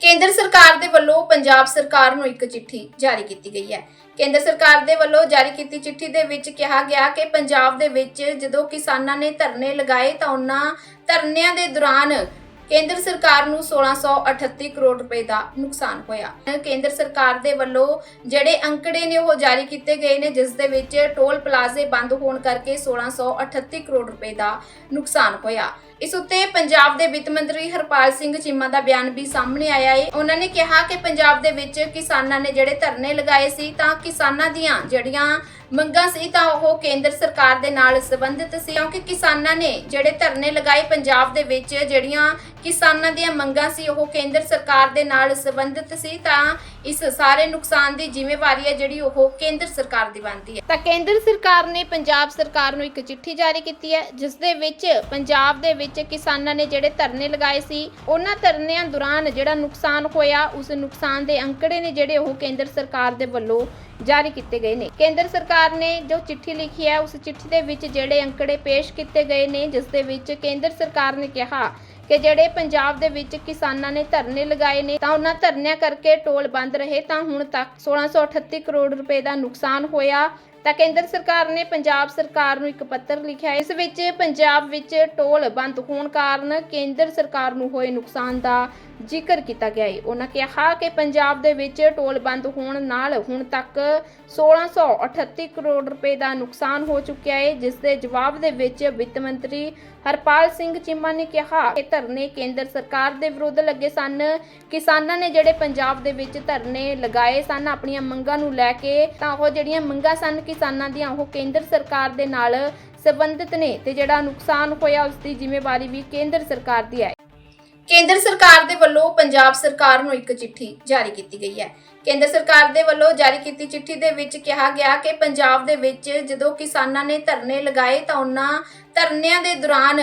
ਕੇਂਦਰ ਸਰਕਾਰ ਦੇ ਵੱਲੋਂ ਪੰਜਾਬ ਸਰਕਾਰ ਨੂੰ ਇੱਕ ਚਿੱਠੀ ਜਾਰੀ ਕੀਤੀ ਗਈ ਹੈ। ਕੇਂਦਰ ਸਰਕਾਰ ਦੇ ਵੱਲੋਂ ਜਾਰੀ ਕੀਤੀ ਚਿੱਠੀ ਦੇ ਵਿੱਚ ਕਿਹਾ ਗਿਆ ਕਿ ਪੰਜਾਬ ਦੇ ਵਿੱਚ ਜਦੋਂ ਕਿਸਾਨਾਂ ਨੇ ਧਰਨੇ ਲਗਾਏ ਤਾਂ ਉਹਨਾਂ ਧਰਨਿਆਂ ਦੇ ਦੌਰਾਨ ਕੇਂਦਰ ਸਰਕਾਰ ਨੂੰ 1638 ਕਰੋੜ ਰੁਪਏ ਦਾ ਨੁਕਸਾਨ ਹੋਇਆ। ਕੇਂਦਰ ਸਰਕਾਰ ਦੇ ਵੱਲੋਂ ਜਿਹੜੇ ਅੰਕੜੇ ਨੇ ਉਹ ਜਾਰੀ ਕੀਤੇ ਗਏ ਨੇ, ਜਿਸ ਦੇ ਵਿੱਚ ਟੋਲ ਪਲਾਜ਼ੇ ਬੰਦ ਹੋਣ ਕਰਕੇ 1638 ਕਰੋੜ ਰੁਪਏ ਦਾ ਨੁਕਸਾਨ ਹੋਇਆ। ਇਸ ਉੱਤੇ ਪੰਜਾਬ ਦੇ ਵਿੱਤ ਮੰਤਰੀ ਹਰਪਾਲ ਸਿੰਘ ਚੀਮਾ ਦਾ ਬਿਆਨ ਵੀ ਸਾਹਮਣੇ ਆਇਆ ਹੈ ਉਹਨਾਂ ਨੇ ਕਿਹਾ ਕਿ ਪੰਜਾਬ ਦੇ ਵਿੱਚ ਕਿਸਾਨਾਂ ਨੇ ਜਿਹੜੇ ਧਰਨੇ ਲਗਾਏ ਸੀ ਤਾਂ ਕਿਸਾਨਾਂ ਦੀਆਂ ਜਿਹੜੀਆਂ ਮੰਗਾਂ ਸੀ ਤਾਂ ਉਹ ਕੇਂਦਰ ਸਰਕਾਰ ਦੇ ਨਾਲ ਸੰਬੰਧਿਤ ਸੀ। ਕਿਉਂਕਿ ਕਿਸਾਨਾਂ ਨੇ ਜਿਹੜੇ ਧਰਨੇ ਲਗਾਏ ਪੰਜਾਬ ਦੇ ਵਿੱਚ, ਜਿਹੜੀਆਂ ਕਿਸਾਨਾਂ ਦੀਆਂ ਮੰਗਾਂ ਸੀ ਉਹ ਕੇਂਦਰ ਸਰਕਾਰ ਦੇ ਨਾਲ ਸੰਬੰਧਿਤ ਸੀ ਤਾਂ ਇਸ ਸਾਰੇ ਨੁਕਸਾਨ ਦੀ ਜ਼ਿੰਮੇਵਾਰੀ ਹੈ ਜਿਹੜੀ ਉਹ ਕੇਂਦਰ ਸਰਕਾਰ ਦੀ ਬਣਦੀ ਹੈ। ਤਾਂ ਕੇਂਦਰ ਸਰਕਾਰ ਨੇ ਪੰਜਾਬ ਸਰਕਾਰ ਨੂੰ ਇੱਕ ਚਿੱਠੀ ਜਾਰੀ ਕੀਤੀ ਹੈ, ਜਿਸ ਦੇ ਵਿੱਚ ਪੰਜਾਬ ਦੇ ਵਿੱਚ ਕਿਸਾਨਾਂ ਨੇ ਜਿਹੜੇ ਧਰਨੇ ਲਗਾਏ ਸੀ, ਉਹਨਾਂ ਧਰਨਿਆਂ ਦੌਰਾਨ ਜਿਹੜਾ ਨੁਕਸਾਨ ਹੋਇਆ, ਉਸ ਨੁਕਸਾਨ ਦੇ ਅੰਕੜੇ ਨੇ ਜਿਹੜੇ ਉਹ ਕੇਂਦਰ ਸਰਕਾਰ ਦੇ ਵੱਲੋਂ ਜਾਰੀ ਕੀਤੇ ਗਏ ਨੇ। ਕੇਂਦਰ ਸਰਕਾਰ ਨੇ ਜੋ ਚਿੱਠੀ ਲਿਖੀ ਹੈ, ਉਸ ਚਿੱਠੀ ਦੇ ਵਿੱਚ ਜਿਹੜੇ ਅੰਕੜੇ ਪੇਸ਼ ਕੀਤੇ ਗਏ ਨੇ, ਜਿਸ ਦੇ ਵਿੱਚ ਕੇਂਦਰ ਸਰਕਾਰ ਨੇ ਕਿਹਾ ਕਿ ਜਿਹੜੇ ਪੰਜਾਬ ਦੇ ਵਿੱਚ ਕਿਸਾਨਾਂ ਨੇ ਧਰਨੇ ਲਗਾਏ ਨੇ, ਤਾਂ ਉਹਨਾਂ ਧਰਨਿਆਂ ਕਰਕੇ ਟੋਲ ਬੰਦ ਰਹੇ, ਤਾਂ ਹੁਣ ਤੱਕ 1638 ਕਰੋੜ ਰੁਪਏ ਦਾ ਨੁਕਸਾਨ ਹੋਇਆ। ਤਾਂ ਕੇਂਦਰ ਸਰਕਾਰ ਨੇ ਪੰਜਾਬ ਸਰਕਾਰ ਨੂੰ ਇੱਕ ਪੱਤਰ ਲਿਖਿਆ ਹੈ। ਇਸ ਵਿੱਚ ਪੰਜਾਬ ਵਿੱਚ ਟੋਲ ਬੰਦ ਹੋਣ ਕਾਰਨ ਕੇਂਦਰ ਸਰਕਾਰ ਨੂੰ ਹੋਏ ਨੁਕਸਾਨ ਦਾ ਜ਼ਿਕਰ ਕੀਤਾ ਗਿਆ ਹੈ ਉਹਨਾਂ ਕਿਹਾ ਕਿ ਪੰਜਾਬ ਦੇ ਵਿੱਚ ਟੋਲ ਬੰਦ ਹੋਣ ਨਾਲ ਹੁਣ ਤੱਕ 1638 ਕਰੋੜ ਰੁਪਏ ਦਾ ਨੁਕਸਾਨ ਹੋ ਚੁੱਕਿਆ ਹੈ, ਜਿਸ ਦੇ ਜਵਾਬ ਦੇ ਵਿੱਚ ਵਿੱਤ ਮੰਤਰੀ ਹਰਪਾਲ ਸਿੰਘ ਚੀਮਾ ਨੇ ਕਿਹਾ ਕਿ ਧਰਨੇ ਕੇਂਦਰ ਸਰਕਾਰ ਦੇ ਵਿਰੁੱਧ ਲੱਗੇ ਸਨ ਕਿਸਾਨਾਂ ਨੇ ਜਿਹੜੇ ਪੰਜਾਬ ਦੇ ਵਿੱਚ ਧਰਨੇ ਲਗਾਏ ਸਨ, ਆਪਣੀਆਂ ਮੰਗਾਂ ਨੂੰ ਲੈ ਕੇ ਤਾਂ ਉਹ ਜਿਹੜੀਆਂ ਮੰਗਾਂ ਸਨ ਕਿਸਾਨਾਂ ਦੀਆਂ ਉਹ ਕੇਂਦਰ ਸਰਕਾਰ ਦੇ ਨਾਲ ਸੰਬੰਧਿਤ ਨੇ ਤੇ ਜਿਹੜਾ ਨੁਕਸਾਨ ਹੋਇਆ ਉਸ ਦੀ ਜ਼ਿੰਮੇਵਾਰੀ ਵੀ ਕੇਂਦਰ ਸਰਕਾਰ ਦੀ ਹੈ। ਕੇਂਦਰ ਸਰਕਾਰ ਦੇ ਵੱਲੋਂ ਪੰਜਾਬ ਸਰਕਾਰ ਨੂੰ ਇੱਕ ਚਿੱਠੀ ਜਾਰੀ ਕੀਤੀ ਗਈ ਹੈ। ਕੇਂਦਰ ਸਰਕਾਰ ਦੇ ਵੱਲੋਂ ਜਾਰੀ ਕੀਤੀ ਚਿੱਠੀ ਦੇ ਵਿੱਚ ਕਿਹਾ ਗਿਆ ਕਿ ਪੰਜਾਬ ਦੇ ਵਿੱਚ ਜਦੋਂ ਕਿਸਾਨਾਂ ਨੇ ਧਰਨੇ ਲਗਾਏ ਤਾਂ ਉਹਨਾਂ ਧਰਨਿਆਂ ਦੇ ਦੌਰਾਨ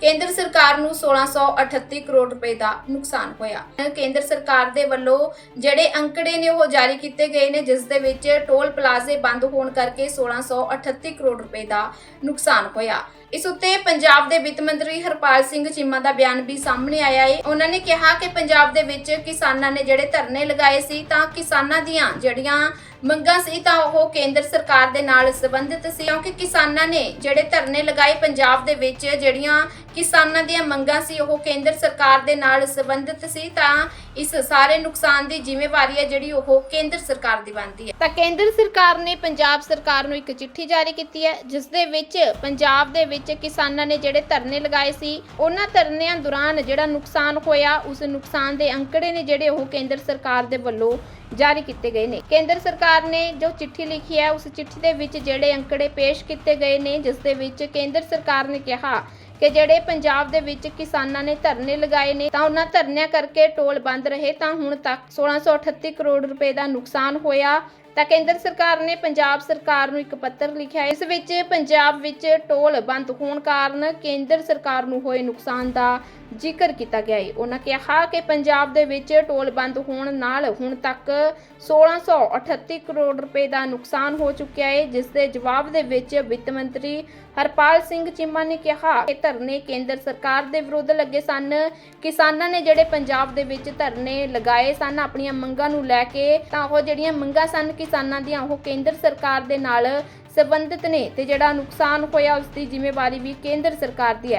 ਕੇਂਦਰ ਸਰਕਾਰ ਨੂੰ 1638 ਕਰੋੜ ਰੁਪਏ ਦਾ ਨੁਕਸਾਨ ਹੋਇਆ। ਕੇਂਦਰ ਸਰਕਾਰ ਦੇ ਵੱਲੋਂ ਜਿਹੜੇ ਅੰਕੜੇ ਨੇ, ਉਹ ਜਾਰੀ ਕੀਤੇ ਗਏ ਨੇ, ਜਿਸ ਦੇ ਵਿੱਚ ਟੋਲ ਪਲਾਜ਼ੇ ਬੰਦ ਹੋਣ ਕਰਕੇ 1638 ਕਰੋੜ ਰੁਪਏ ਦਾ ਨੁਕਸਾਨ ਹੋਇਆ। ਇਸ ਉੱਤੇ ਪੰਜਾਬ ਦੇ ਵਿੱਤ ਮੰਤਰੀ ਹਰਪਾਲ ਸਿੰਘ ਚੀਮਾ ਦਾ ਬਿਆਨ ਵੀ ਸਾਹਮਣੇ ਆਇਆ ਹੈ ਉਹਨਾਂ ਨੇ ਕਿਹਾ ਕਿ ਪੰਜਾਬ ਦੇ ਵਿੱਚ ਕਿਸਾਨਾਂ ਨੇ ਜਿਹੜੇ ਧਰਨੇ ਲਗਾਏ ਸੀ, ਤਾਂ ਕਿਸਾਨਾਂ ਦੀਆਂ ਜਿਹੜੀਆਂ ਮੰਗਾਂ ਸੀ ਤਾਂ ਉਹ ਕੇਂਦਰ ਸਰਕਾਰ ਦੇ ਨਾਲ ਸੰਬੰਧਿਤ ਸੀ, ਕਿਉਂਕਿ ਕਿਸਾਨਾਂ ਨੇ ਜਿਹੜੇ ਧਰਨੇ ਲਗਾਏ ਪੰਜਾਬ ਦੇ ਵਿੱਚ, ਜਿਹੜੀਆਂ ਕਿਸਾਨਾਂ ਦੀਆਂ ਮੰਗਾਂ ਸੀ, ਉਹ ਕੇਂਦਰ ਸਰਕਾਰ ਦੇ ਨਾਲ ਸੰਬੰਧਿਤ ਸੀ, ਤਾਂ ਇਸ ਸਾਰੇ ਨੁਕਸਾਨ ਦੀ ਜ਼ਿੰਮੇਵਾਰੀ ਹੈ ਜਿਹੜੀ ਉਹ ਕੇਂਦਰ ਸਰਕਾਰ ਦੀ ਬਣਦੀ ਹੈ। ਤਾਂ ਕੇਂਦਰ ਸਰਕਾਰ ਨੇ ਪੰਜਾਬ ਸਰਕਾਰ ਨੂੰ ਇੱਕ ਚਿੱਠੀ ਜਾਰੀ ਕੀਤੀ ਹੈ, ਜਿਸ ਦੇ ਵਿੱਚ ਪੰਜਾਬ ਦੇ ਵਿੱਚ ਕਿਸਾਨਾਂ ਨੇ ਜਿਹੜੇ ਧਰਨੇ ਲਗਾਏ ਸੀ, ਉਹਨਾਂ ਧਰਨਿਆਂ ਦੌਰਾਨ ਜਿਹੜਾ ਨੁਕਸਾਨ ਹੋਇਆ, ਉਸ ਨੁਕਸਾਨ ਦੇ ਅੰਕੜੇ ਨੇ ਜਿਹੜੇ ਉਹ ਕੇਂਦਰ ਸਰਕਾਰ ਦੇ ਵੱਲੋਂ ਜਾਰੀ ਕੀਤੇ ਗਏ ਨੇ। ਕੇਂਦਰ ਸਰਕਾਰ ਨੇ ਜੋ ਚਿੱਠੀ ਲਿਖੀ ਹੈ, ਉਸ ਚਿੱਠੀ ਦੇ ਵਿੱਚ ਜਿਹੜੇ ਅੰਕੜੇ ਪੇਸ਼ ਕੀਤੇ ਗਏ ਨੇ, ਜਿਸ ਦੇ ਵਿੱਚ ਕੇਂਦਰ ਸਰਕਾਰ ਨੇ ਕਿਹਾ ਕਿ ਜਿਹੜੇ ਪੰਜਾਬ ਦੇ ਵਿੱਚ ਕਿਸਾਨਾਂ ਨੇ ਧਰਨੇ ਲਗਾਏ ਨੇ, ਤਾਂ ਉਹਨਾਂ ਧਰਨਿਆਂ ਕਰਕੇ ਟੋਲ ਬੰਦ ਰਹੇ, ਤਾਂ ਹੁਣ ਤੱਕ 1638 ਕਰੋੜ ਰੁਪਏ ਦਾ ਨੁਕਸਾਨ ਹੋਇਆ। ਤਾਂ ਕੇਂਦਰ ਸਰਕਾਰ ਨੇ ਪੰਜਾਬ ਸਰਕਾਰ ਨੂੰ ਇੱਕ ਪੱਤਰ ਲਿਖਿਆ ਹੈ। ਇਸ ਵਿੱਚ ਪੰਜਾਬ ਵਿੱਚ ਟੋਲ ਬੰਦ ਹੋਣ ਕਾਰਨ ਕੇਂਦਰ ਸਰਕਾਰ ਨੂੰ ਹੋਏ ਨੁਕਸਾਨ ਦਾ ਜ਼ਿਕਰ ਕੀਤਾ ਗਿਆ ਹੈ ਉਹਨਾਂ ਕਿਹਾ ਕਿ ਪੰਜਾਬ ਦੇ ਵਿੱਚ ਟੋਲ ਬੰਦ ਹੋਣ ਨਾਲ ਹੁਣ ਤੱਕ 1638 ਕਰੋੜ ਰੁਪਏ ਦਾ ਨੁਕਸਾਨ ਹੋ ਚੁੱਕਿਆ ਹੈ, ਜਿਸ ਦੇ ਜਵਾਬ ਦੇ ਵਿੱਚ ਵਿੱਤ ਮੰਤਰੀ ਹਰਪਾਲ ਸਿੰਘ ਚੀਮਾ ਨੇ ਕਿਹਾ, ਕਿ ਧਰਨੇ ਕੇਂਦਰ ਸਰਕਾਰ ਦੇ ਵਿਰੁੱਧ ਲੱਗੇ ਸਨ ਕਿਸਾਨਾਂ ਨੇ ਜਿਹੜੇ ਪੰਜਾਬ ਦੇ ਵਿੱਚ ਧਰਨੇ ਲਗਾਏ ਸਨ, ਆਪਣੀਆਂ ਮੰਗਾਂ ਨੂੰ ਲੈ ਕੇ ਤਾਂ ਉਹ ਜਿਹੜੀਆਂ ਮੰਗਾਂ ਸਨ ਕਿਸਾਨਾਂ ਦੀਆਂ ਉਹ ਕੇਂਦਰ ਸਰਕਾਰ ਦੇ ਨਾਲ ਸਬੰਧਤ ਨੇ ਤੇ ਜਿਹੜਾ ਨੁਕਸਾਨ ਹੋਇਆ ਉਸ ਦੀ ਜ਼ਿੰਮੇਵਾਰੀ ਵੀ ਕੇਂਦਰ ਸਰਕਾਰ ਦੀ ਹੈ।